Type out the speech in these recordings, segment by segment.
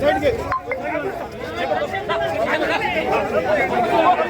సైడ్కి Thank you.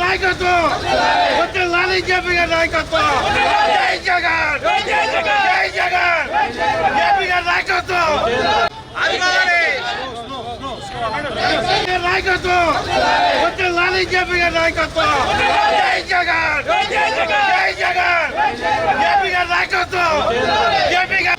నాయకత్వం వచ్చే లాలి జేపీ గారి నాయకత్వం జై జగన్! జై జగన్ జై జగన్ జేపీ గారి నాయకత్వం నాయకత్వం! వచ్చే లాలి జేపీ గారి నాయకత్వం జై జగన్ జై జగన్ జై జగన్ జేపీ గారి నాయకత్వం జేపీ గారి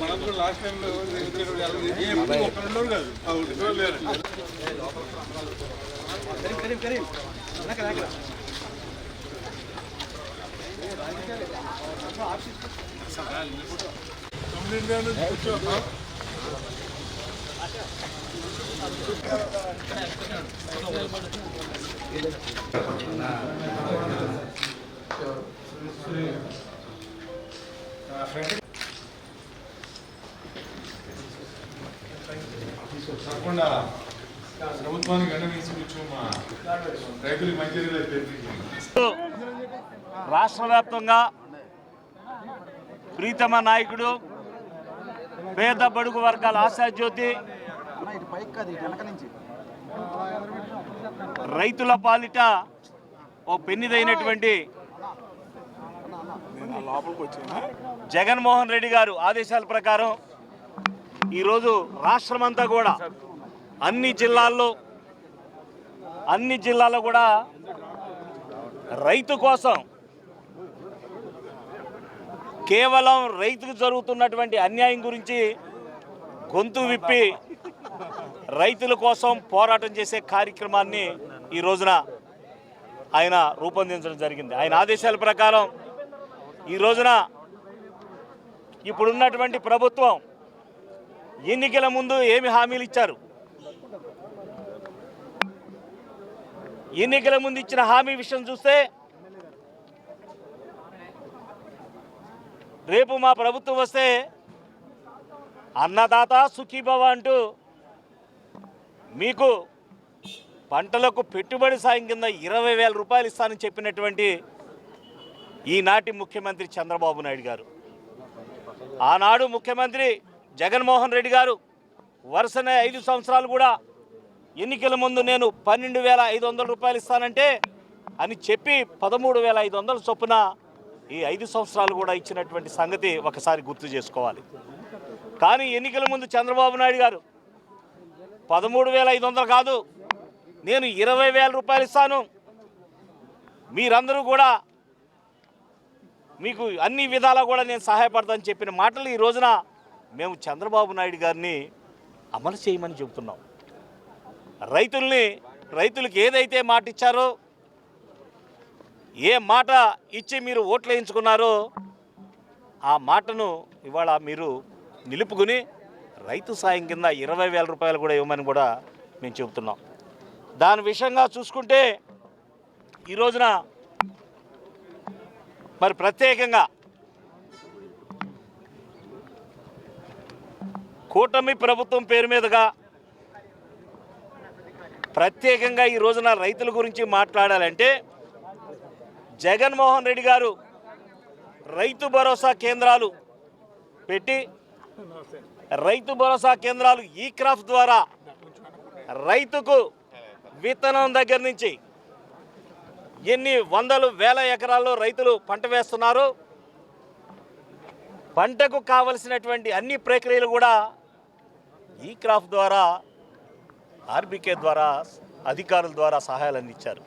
మనం కూడా లాస్ట్ టైం ఒక్కరున్నారు కాదు. తొమ్మిది నుంచి కూర్చో తప్పకుండా ప్రభుత్వానికి గంట తీసుకొచ్చు మా రైతులకు మంచి రాష్ట్ర వ్యాప్తంగా ప్రీతమ నాయకుడు పేద బడుగు వర్గాల ఆశాజ్యోతి రైతుల పాలిట ఓ పెన్నిదైనటువంటి జగన్మోహన్ రెడ్డి గారు ఆదేశాల ప్రకారం ఈరోజు రాష్ట్రమంతా కూడా అన్ని జిల్లాల్లో అన్ని జిల్లాల్లో కూడా రైతు కోసం కేవలం రైతుకు జరుగుతున్నటువంటి అన్యాయం గురించి గొంతు విప్పి రైతుల కోసం పోరాటం చేసే కార్యక్రమాన్ని ఈ రోజున ఆయన రూపొందించడం జరిగింది. ఆయన ఆదేశాల ప్రకారం ఈ రోజున ఇప్పుడున్నటువంటి ప్రభుత్వం ఎన్నికల ముందు ఏమి హామీలు ఇచ్చారు? ఎన్నికల ముందు ఇచ్చిన హామీ విషయం చూస్తే రేపు మా ప్రభుత్వం వస్తే అన్నదాత సుఖీభవ అంటూ మీకు పంటలకు పెట్టుబడి సాయం కింద ఇరవై వేల రూపాయలు ఇస్తానని చెప్పినటువంటి ఈనాటి ముఖ్యమంత్రి చంద్రబాబు నాయుడు గారు. ఆనాడు ముఖ్యమంత్రి జగన్మోహన్ రెడ్డి గారు వరుసనే ఐదు సంవత్సరాలు కూడా ఎన్నికల ముందు నేను పన్నెండు వేల ఐదు వందల రూపాయలు ఇస్తానంటే అని చెప్పి పదమూడు వేల ఐదు వందల చొప్పున ఈ ఐదు సంవత్సరాలు కూడా ఇచ్చినటువంటి సంగతి ఒకసారి గుర్తు చేసుకోవాలి. కానీ ఎన్నికల ముందు చంద్రబాబు నాయుడు గారు పదమూడు వేల ఐదు వందలు కాదు నేను ఇరవై వేల రూపాయలు ఇస్తాను. మీరందరూ కూడా మీకు అన్ని విధాలా కూడా నేను సహాయపడతానని చెప్పిన మాటలు ఈ రోజున మేము చంద్రబాబు నాయుడు గారిని అమలు చేయమని చెబుతున్నాం. రైతుల్ని రైతులకు ఏదైతే మాట ఇచ్చారో ఏ మాట ఇచ్చి మీరు ఓట్లు వేయించుకున్నారో ఆ మాటను ఇవాళ మీరు నిలుపుకుని రైతు సాయం కింద ఇరవై వేల రూపాయలు కూడా ఇవ్వమని కూడా మేము చెబుతున్నాం. దాని విషయంగా చూసుకుంటే ఈ రోజున మరి ప్రత్యేకంగా కూటమి ప్రభుత్వం పేరు మీదుగా ప్రత్యేకంగా ఈ రోజున రైతుల గురించి మాట్లాడాలంటే జగన్మోహన్ రెడ్డి గారు రైతు భరోసా కేంద్రాలు పెట్టి రైతు భరోసా కేంద్రాలు ఈ క్రాఫ్ట్ ద్వారా రైతుకు విత్తనం దగ్గర నుంచి ఎన్ని వందలు వేల ఎకరాల్లో రైతులు పంట వేస్తున్నారు? పంటకు కావలసినటువంటి అన్ని ప్రక్రియలు కూడా ఈ క్రాఫ్ట్ ద్వారా ఆర్బీకే ద్వారా అధికారుల ద్వారా సహాయాలు అందించారు.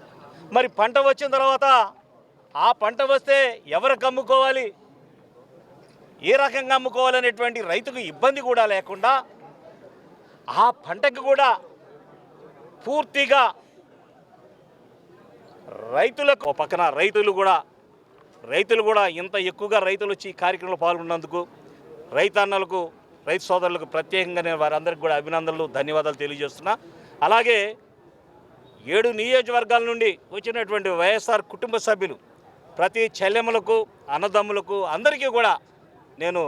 మరి పంట వచ్చిన తర్వాత ఆ పంట వస్తే ఎవరికి అమ్ముకోవాలి? ఏ రకంగా అమ్ముకోవాలనేటువంటి రైతుకు ఇబ్బంది కూడా లేకుండా ఆ పంటకు కూడా పూర్తిగా రైతులకు ఓ పక్కన రైతులు కూడా రైతులు కూడా ఇంత ఎక్కువగా రైతులు వచ్చి ఈ కార్యక్రమంలో పాల్గొన్నందుకు రైతన్నలకు రైతు సోదరులకు ప్రత్యేకంగా నేను వారందరికీ కూడా అభినందనలు ధన్యవాదాలు తెలియజేస్తున్నా. అలాగే ఏడు నియోజకవర్గాల నుండి వచ్చినటువంటి వైఎస్ఆర్ కుటుంబ సభ్యులు ప్రతి చెల్లెమ్మలకు అన్నదమ్ములకు అందరికీ కూడా నేను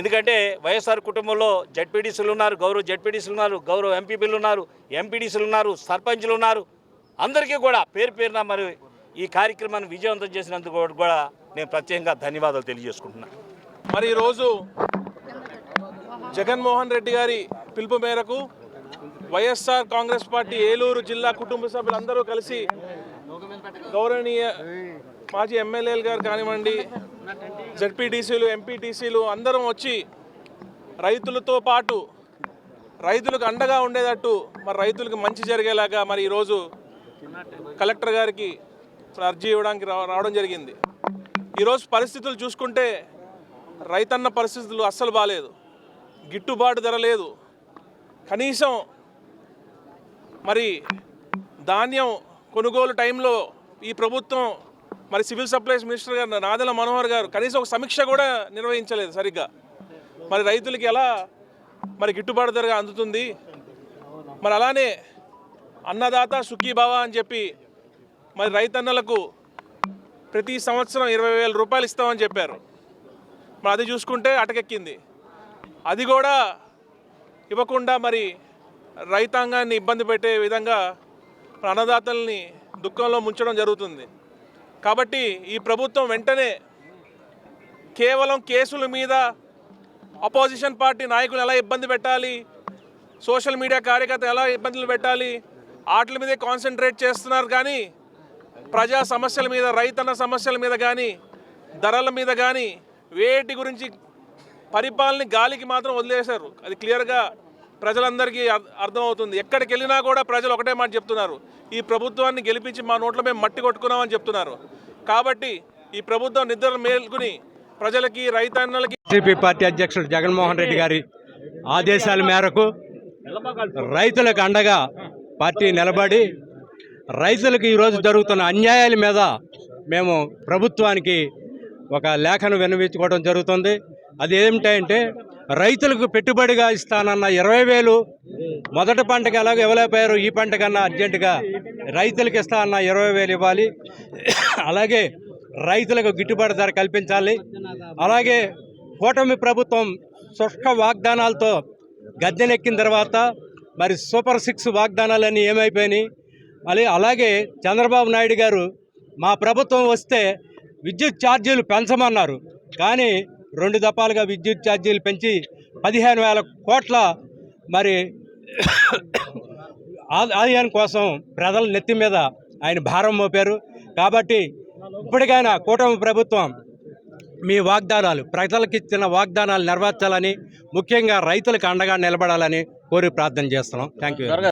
ఎందుకంటే వైఎస్ఆర్ కుటుంబంలో జడ్పీడీసీలు ఉన్నారు గౌరవ జడ్పీడీసీలు ఉన్నారు గౌరవ ఎంపీపీలు ఉన్నారు ఎంపీడీసీలు ఉన్నారు సర్పంచులు ఉన్నారు అందరికీ కూడా పేరు పేరున మరి ఈ కార్యక్రమాన్ని విజయవంతం చేసినందుకు కూడా నేను ప్రత్యేకంగా ధన్యవాదాలు తెలియజేసుకుంటున్నాను మరి ఈరోజు జగన్మోహన్ రెడ్డి గారి పిలుపు మేరకు వైఎస్ఆర్ కాంగ్రెస్ పార్టీ ఏలూరు జిల్లా కుటుంబ సభ్యులందరూ కలిసి గౌరవనీయ మాజీ ఎమ్మెల్యేలు గారు కానివ్వండి జడ్పీటీసీలు ఎంపీటీసీలు అందరం వచ్చి రైతులతో పాటు రైతులకు అండగా ఉండేటట్టు మరి రైతులకు మంచి జరిగేలాగా మరి ఈరోజు కలెక్టర్ గారికి అర్జీ ఇవ్వడానికి రా- రావడం జరిగింది. ఈరోజు పరిస్థితులు చూసుకుంటే రైతన్న పరిస్థితులు అస్సలు బాగాలేదు గిట్టుబాటు ధర లేదు. కనీసం మరి ధాన్యం కొనుగోలు టైంలో ఈ ప్రభుత్వం మరి సివిల్ సప్లైస్ మినిస్టర్ గారు నాదెల మనోహర్ గారు కనీసం ఒక సమీక్ష కూడా నిర్వహించలేదు సరిగ్గా. మరి రైతులకి ఎలా మరి గిట్టుబాటు ధర అందుతుంది? మరి అలానే అన్నదాత సుఖీభావ అని చెప్పి మరి రైతన్నలకు ప్రతి సంవత్సరం ఇరవై వేల రూపాయలు ఇస్తామని చెప్పారు. మరి అది చూసుకుంటే అటకెక్కింది. అది కూడా ఇవ్వకుండా మరి రైతాంగాన్ని ఇబ్బంది పెట్టే విధంగా అన్నదాతల్ని దుఃఖంలో ముంచడం జరుగుతుంది. కాబట్టి ఈ ప్రభుత్వం వెంటనే కేవలం కేసుల మీద అపోజిషన్ పార్టీ నాయకులు ఎలా ఇబ్బంది పెట్టాలి సోషల్ మీడియా కార్యకర్త ఎలా ఇబ్బందులు పెట్టాలి వాటి మీదే కాన్సన్ట్రేట్ చేస్తున్నారు కానీ ప్రజా సమస్యల మీద రైతన్న సమస్యల మీద కానీ ధరల మీద కానీ వేటి గురించి పరిపాలన గాలికి మాత్రం వదిలేశారు. అది క్లియర్గా ప్రజలందరికీ అర్- అర్థమవుతుంది. ఎక్కడికి వెళ్ళినా కూడా ప్రజలు ఒకటే మాట చెప్తున్నారు. ఈ ప్రభుత్వాన్ని గెలిపించి మా నోట్లో మేము మట్టి కొట్టుకున్నామని చెప్తున్నారు. కాబట్టి ఈ ప్రభుత్వం నిద్ర మేల్కొని ప్రజలకి రైతన్నలకి బీజేపీ పార్టీ అధ్యక్షుడు జగన్మోహన్ రెడ్డి గారి ఆదేశాల మేరకు రైతులకు అండగా పార్టీ నిలబడి రైతులకు ఈరోజు జరుగుతున్న అన్యాయాల మీద మేము ప్రభుత్వానికి ఒక లేఖను విన్నవించుకోవడం జరుగుతుంది. అది ఏమిటంటే రైతులకు పెట్టుబడిగా ఇస్తానన్న ఇరవై వేలు మొదటి పంటకి ఎలాగో ఇవ్వలేకపోయారు ఈ పంట కన్నా అర్జెంటుగా రైతులకు ఇస్తా అన్న ఇరవై వేలు ఇవ్వాలి. అలాగే రైతులకు గిట్టుబాటు ధర కల్పించాలి. అలాగే కూటమి ప్రభుత్వం శుష్క వాగ్దానాలతో గద్దెనెక్కిన తర్వాత మరి సూపర్ సిక్స్ వాగ్దానాలన్నీ ఏమైపోయినాయి? మళ్ళీ అలాగే చంద్రబాబు నాయుడు గారు మా ప్రభుత్వం వస్తే విద్యుత్ ఛార్జీలు పెంచమన్నారు. కానీ రెండు దఫాలుగా విద్యుత్ ఛార్జీలు పెంచి పదిహేను వేల కోట్ల మరి ఆ- ఆదాయం కోసం ప్రజల నెత్తి మీద ఆయన భారం మోపారు. కాబట్టి ఇప్పటికైనా కూటమి ప్రభుత్వం మీ వాగ్దానాలు ప్రజలకు ఇచ్చిన వాగ్దానాలు నెరవేర్చాలని ముఖ్యంగా రైతులకు అండగా నిలబడాలని కోరి ప్రార్థన చేస్తున్నాం. Thank you